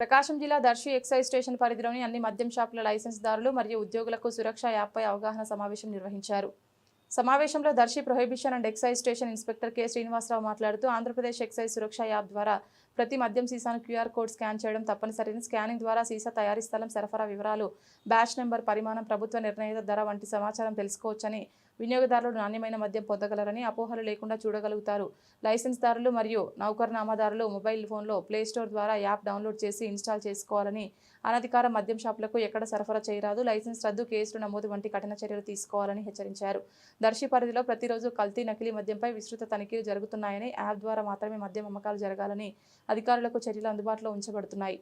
ప్రకాశం జిల్లా Darsi excise station పరిధిలోని అన్ని మద్యం షాపుల లైసెన్స్దారులు మరియు ఉద్యోగులకు సురక్ష యాప్పై అవగాహన సమావేశం నిర్వహించారు. సమావేశంలో Darsi prohibition and excise station inspector K. Srinivasarao మాట్లాడుతూ ఆంధ్రప్రదేశ్ ఎక్సైజ్ సురక్ష యాప్ ద్వారా ప్రతి మద్యం సీసాను క్యూఆర్ కోడ్ స్కాన్ చేయడం తప్పనిసరిని. స్కానింగ్ ద్వారా సీసా తయారీ స్థలం సరఫరా వివరాలు బ్యాచ్ నెంబర్ పరిమాణం ప్రభుత్వ నిర్ణయిత ధర వంటి సమాచారం తెలుసుకోవచ్చని వినియోగదారులు నాణ్యమైన మద్యం పొందగలరని అపోహలు లేకుండా చూడగలుగుతారు. లైసెన్స్దారులు మరియు నౌకర్నామాదారులు మొబైల్ ఫోన్లో ప్లే స్టోర్ ద్వారా యాప్ డౌన్లోడ్ చేసి ఇన్స్టాల్ చేసుకోవాలని అనధికార మద్యం షాపులకు ఎక్కడ సరఫరా చేయరాదు. లైసెన్స్ రద్దు కేసులు నమోదు వంటి కఠిన చర్యలు తీసుకోవాలని హెచ్చరించారు. దర్శి పరిధిలో ప్రతిరోజు కల్తీ నకిలీ మద్యంపై విస్తృత తనిఖీలు జరుగుతున్నాయని యాప్ ద్వారా మాత్రమే మద్యం అమ్మకాలు జరగాలని అధికారులకు చర్యలు అందుబాటులో ఉంచబడుతున్నాయి.